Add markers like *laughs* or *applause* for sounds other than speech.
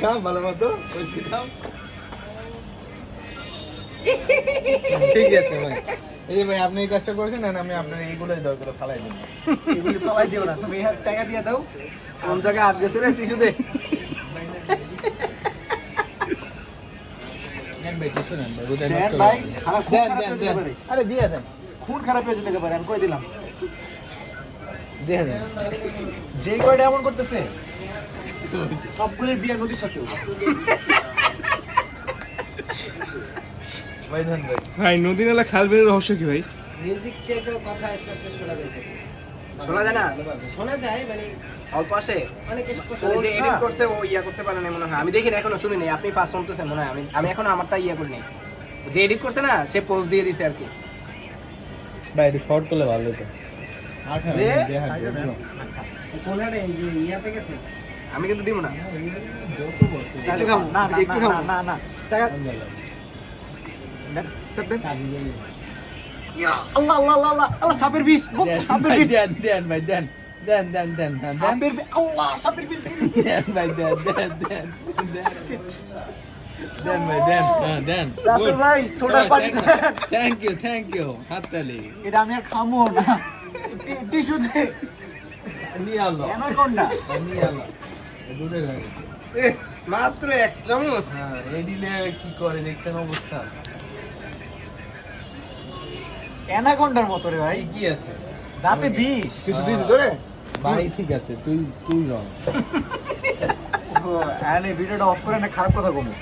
খাও ভালো মতো বলছি খাও ঠিক আছে ভাই। এই যে ভাই আপনি এই কাজটা করেছেন আর আমি আপনার এইগুলোই দরকার ফালাই দিন এগুলি ফালাই দিও না তুমি হাত টাকা দিয়ে দাও। কোন জায়গায় হাত গেছে রে টিস্যু দে। আরে দিয়ে দেন। খুন খারাপ হয়ে যেতে পারে আমি কই দিলাম। দিয়ে দেন। যেই কয়টা এমন করতেছে? বিয়ে নদীর সাথেও ভাই নদী নালা খাল বিলের রহস্য কি ভাই? মিউজিক থেকে কথা স্পষ্ট শোনা যাইতেছে। শোনা যায় না? শোনা যায় মানে অল্প আসে অনেক স্পষ্ট যে এডিট করছে ও ইয়া করতে পারে না মনে হয়। আমি দেখি না এখনও শুনি নাই। আপনি ফার্স্ট শুনতেছেন মনে হয়। আমি আমি এখনও আমারটা ইয়া করি নাই। যে এডিট করছে না সে পোস্ট দিয়ে দিছে আর কি। ভাই একটু শর্ট করলে ভালো হতো রে? কোনটা এই যে ইয়াতে গেছে? আমি কিন্তু দিব না। একটু খাব না না, একটু না, খাব। না না না। টাকা। আল্লাহ আল্লাহ আল্লাহ আল্লাহ সাপের বিষ সাপের বিষ। দেন দেন ভাই দেন দেন দেন দেন দেন দেন। সাপের আল্লাহ সাপের বিষ। দেন ভাই দেন দেন দেন দেন। ভাই দেন দেন। রাসেল ভাই সোডার পানি থ্যাংক ইউ থ্যাংক ইউ হাততালি। এটা আমি আর খামো না। *laughs* টিস্যু দে নিয়ে আলো। অ্যানাকোন্ডা। নিয়ে আলো। হয়ে গেছে মাত্র এক চামচ। হ্যাঁ এডিলে কি করে দেখছেন অবস্থা। অ্যানাকোন্ডার মতো রে ভাই। কি আছে। দাঁতে বিষ। কিছু দিয়েছি ধরে? ভাই ঠিক আছে তুই তুই রং। ভিডিওটা অফ করে না খারাপ কথা কমো।